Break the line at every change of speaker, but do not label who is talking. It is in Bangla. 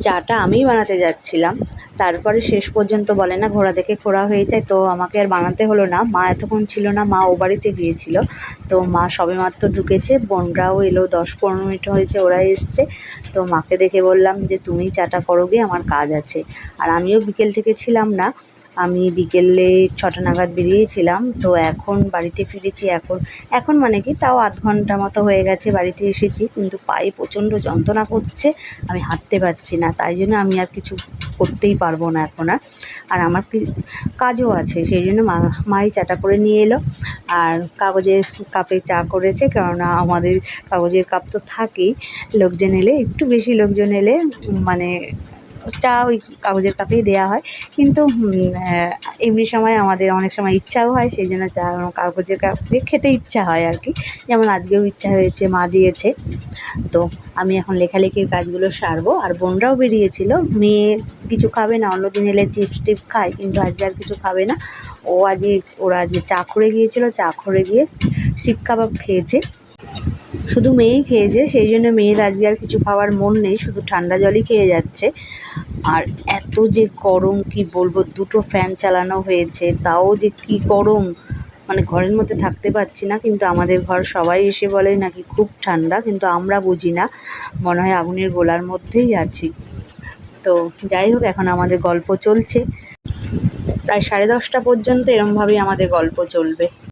চাটা আমিই বানাতে যাচ্ছিলাম। তারপরে শেষ পর্যন্ত বলে, না, ঘোড়া দেখে খোড়া হয়ে যায়, তো আমাকে আর বানাতে হলো না। মা এতক্ষণ ছিল না, মা ও বাড়িতে গিয়েছিল। তো মা সবেমাত্র ঢুকেছে, বোনরাও এলো, দশ পনেরো মিনিট হয়েছে, ওরা এসছে। তো মাকে দেখে বললাম যে, তুমি চাটা করো গে আমার কাজ আছে। আর আমিও বিকেল থেকে ছিলাম না। আমি বিকেলে ছটা নাগাদ বেরিয়েছিলাম, তো এখন বাড়িতে ফিরেছি, এখন এখন মানে কি তাও আধ ঘণ্টা মতো হয়ে গেছে বাড়িতে এসেছি, কিন্তু পায়ে প্রচণ্ড যন্ত্রণা করছে, আমি হাঁটতে পারছি না, তাই জন্য আমি আর কিছু করতেই পারব না এখন আর। আর আমার কাজও আছে, সেই জন্য মা, মাই চাটা করে নিয়ে এলো, আর কাগজের কাপে চা করেছে, কেননা আমাদের কাগজের কাপ তো থাকেই, লোকজন এলে, একটু বেশি লোকজন এলে মানে চা ওই কাগজের কাপেই দেওয়া হয়। কিন্তু এমনি সময় আমাদের অনেক সময় ইচ্ছাও হয় সেই জন্য চা কাগজের কাপে খেতে ইচ্ছা হয় আর কি। যেমন আজকেও ইচ্ছা হয়েছে, মা দিয়েছে। তো আমি এখন লেখালেখির কাজগুলো সারবো। আর বোনরাও বেরিয়েছিল। মেয়ে কিছু খাবে না, অন্যদিন এলে চিপস টিপ খায়, কিন্তু আজকে আর কিছু খাবে না। ও আজকে, ওরা আজকে চা করে গিয়েছিল, চা করে গিয়ে শিক কাবাব খেয়েছে। শুধু মেয়েই খেয়েছে, সেই জন্য মেয়ের আজকে আর কিছু খাওয়ার মন নেই, শুধু ঠান্ডা জলই খেয়ে যাচ্ছে। আর এত যে গরম, কি বলব, দুটো ফ্যান চালানো হয়েছে, তাও যে কি গরম। মানে ঘরের মধ্যে থাকতে পারছি না, কিন্তু আমাদের ঘর সবাই এসে বলে নাকি খুব ঠান্ডা, কিন্তু আমরা বুঝি না। মনে হয় আগুনের গোলার মধ্যেই আছি। তো যাই হোক, এখন আমাদের গল্প চলছে। প্রায় সাড়ে দশটা পর্যন্ত এরমভাবেই আমাদের গল্প চলবে।